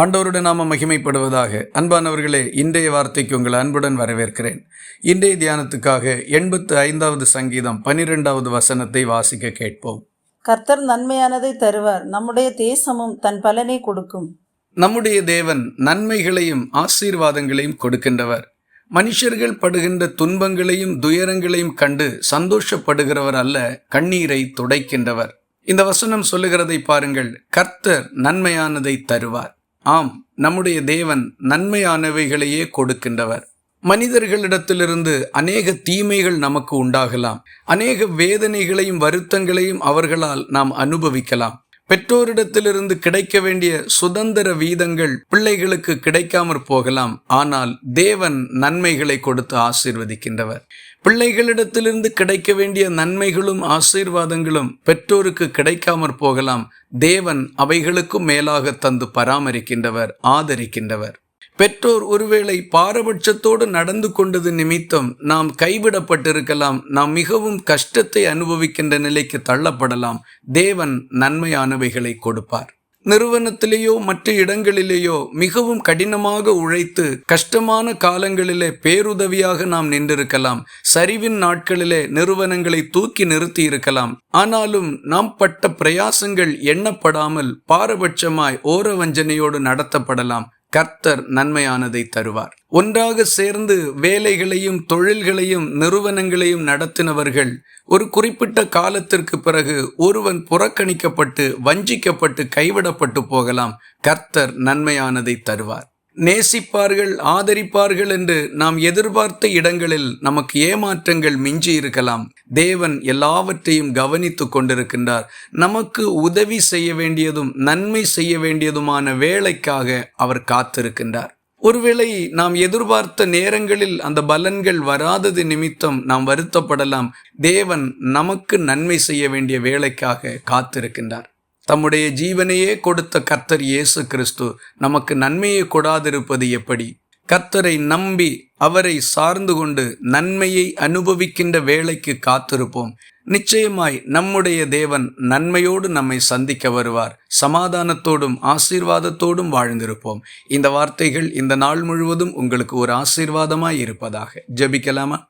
ஆண்டவருடைய நாம மகிமைப்படுவதாக. அன்பானவர்களே இன்றைய வார்த்தைக்கு உங்கள் அன்புடன் வரவேற்கிறேன். இன்றைய தியானத்துக்காக எண்பத்து ஐந்தாவது சங்கீதம் பனிரெண்டாவது வசனத்தை வாசிக்க கேட்போம். கர்த்தர் நன்மையானதை தருவார். நம்முடைய தேசமும் தன் பலனை கொடுக்கும். நம்முடைய தேவன் நன்மைகளையும் ஆசீர்வாதங்களையும் கொடுக்கின்றவர். மனுஷர்கள் படுகின்ற துன்பங்களையும் துயரங்களையும் கண்டு சந்தோஷப்படுகிறவர் அல்ல கண்ணீரை துடைக்கின்றவர். இந்த வசனம் சொல்லுகிறதை பாருங்கள் கர்த்தர் நன்மையானதை தருவார். ஆம் நம்முடைய தேவன் நன்மையானவைகளையே கொடுக்கின்றவர். மனிதர்களிடத்திலிருந்து அநேக தீமைகள் நமக்கு உண்டாகலாம். அநேக வேதனைகளையும் வருத்தங்களையும் அவர்களால் நாம் அனுபவிக்கலாம். பெற்றோரிடத்திலிருந்து கிடைக்க வேண்டிய சுதந்திர வீதங்கள் பிள்ளைகளுக்கு கிடைக்காமற் போகலாம். ஆனால் தேவன் நன்மைகளை கொடுத்து ஆசீர்வதிக்கின்றவர். பிள்ளைகளிடத்திலிருந்து கிடைக்க வேண்டிய நன்மைகளும் ஆசீர்வாதங்களும் பெற்றோருக்கு கிடைக்காமற் போகலாம். தேவன் அவைகளுக்கும் மேலாக தந்து பராமரிக்கின்றவர் ஆதரிக்கின்றவர். பெற்றோர் ஒருவேளை பாரபட்சத்தோடு நடந்து கொண்டது நிமித்தம் நாம் கைவிடப்பட்டிருக்கலாம். நாம் மிகவும் கஷ்டத்தை அனுபவிக்கின்ற நிலைக்கு தள்ளப்படலாம். தேவன் நன்மையானவைகளை கொடுப்பார். நிறுவனத்திலேயோ மற்ற இடங்களிலேயோ மிகவும் கடினமாக உழைத்து கஷ்டமான காலங்களிலே பேருதவியாக நாம் நின்றிருக்கலாம். சரிவின் நாட்களிலே நிறுவனங்களை தூக்கி நிறுத்தி இருக்கலாம் ஆனாலும் நாம் பட்ட பிரயாசங்கள் எண்ணப்படாமல் பாரபட்சமாய் ஓரவஞ்சனையோடு நடத்தப்படலாம். கர்த்தர் நன்மையானதை தருவார். ஒன்றாக சேர்ந்து வேலைகளையும் தொழில்களையும் நிறுவனங்களையும் நடத்தினவர்கள் ஒரு குறிப்பிட்ட காலத்திற்கு பிறகு ஒருவன் புறக்கணிக்கப்பட்டு வஞ்சிக்கப்பட்டு கைவிடப்பட்டு போகலாம். கர்த்தர் நன்மையானதை தருவார். நேசிப்பார்கள் ஆதரிப்பார்கள் என்று நாம் எதிர்பார்த்த இடங்களில் நமக்கு ஏமாற்றங்கள் மிஞ்சி இருக்கலாம். தேவன் எல்லாவற்றையும் கவனித்து கொண்டிருக்கின்றார். நமக்கு உதவி செய்ய வேண்டியதும் நன்மை செய்ய வேண்டியதுமான வேலைக்காக அவர் காத்திருக்கின்றார். ஒருவேளை நாம் எதிர்பார்த்த நேரங்களில் அந்த பலன்கள் வராதது நிமித்தம் நாம் வருத்தப்படலாம். தேவன் நமக்கு நன்மை செய்ய வேண்டிய வேலைக்காக காத்திருக்கின்றார். தம்முடைய ஜீவனையே கொடுத்த கர்த்தர் இயேசு கிறிஸ்து நமக்கு நன்மையை கொடாதிருப்பது எப்படி? கர்த்தரை நம்பி அவரை சார்ந்து கொண்டு நன்மையை அனுபவிக்கின்ற வேலைக்கு காத்திருப்போம். நிச்சயமாய் நம்முடைய தேவன் நன்மையோடு நம்மை சந்திக்க வருவார். சமாதானத்தோடும் ஆசீர்வாதத்தோடும் வாழ்ந்திருப்போம். இந்த வார்த்தைகள் இந்த நாள் முழுவதும் உங்களுக்கு ஒரு ஆசீர்வாதமாய் இருப்பதாக. ஜபிக்கலாமா?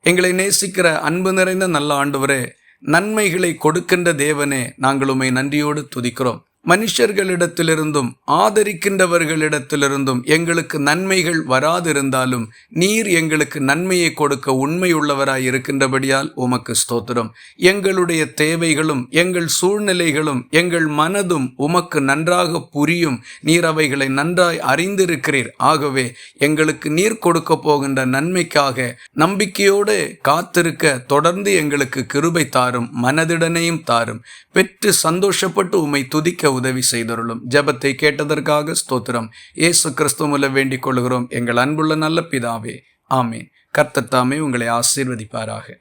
எங்களை நேசிக்கிற அன்பு நிறைந்த நல்ல ஆண்டவரே நன்மைகளை கொடுக்கின்ற தேவனே நாங்கள் உமை நன்றியோடு துதிக்கிறோம். மனுஷர்களிடத்திலிருந்தும் ஆதரிக்கின்றவர்களிடத்திலிருந்தும் எங்களுக்கு நன்மைகள் வராதிருந்தாலும் நீர் எங்களுக்கு நன்மையை கொடுக்க உண்மையுள்ளவராய் இருக்கின்றபடியால் உமக்கு ஸ்தோத்திரம். எங்களுடைய தேவைகளும் எங்கள் சூழ்நிலைகளும் எங்கள் மனதும் உமக்கு நன்றாக புரியும். நீர் அவைகளை நன்றாய் அறிந்திருக்கிறீர். ஆகவே எங்களுக்கு நீர் கொடுக்க போகின்ற நன்மைக்காக நம்பிக்கையோடு காத்திருக்க தொடர்ந்து எங்களுக்கு கிருபை தாரும் மனதிடனையும் தாரும். பெற்று சந்தோஷப்பட்டு உம்மை துதிக்க உதவி செய்தருளும். ஜபத்தை கேட்டதற்காக ஸ்தோத்திரம். இயேசு கிறிஸ்துவ வேண்டிக் கொள்கிறோம். எங்கள் அன்புள்ள நல்ல பிதாவே. ஆமேன். கர்த்தத்தாமே உங்களை ஆசீர்வதிப்பாராக.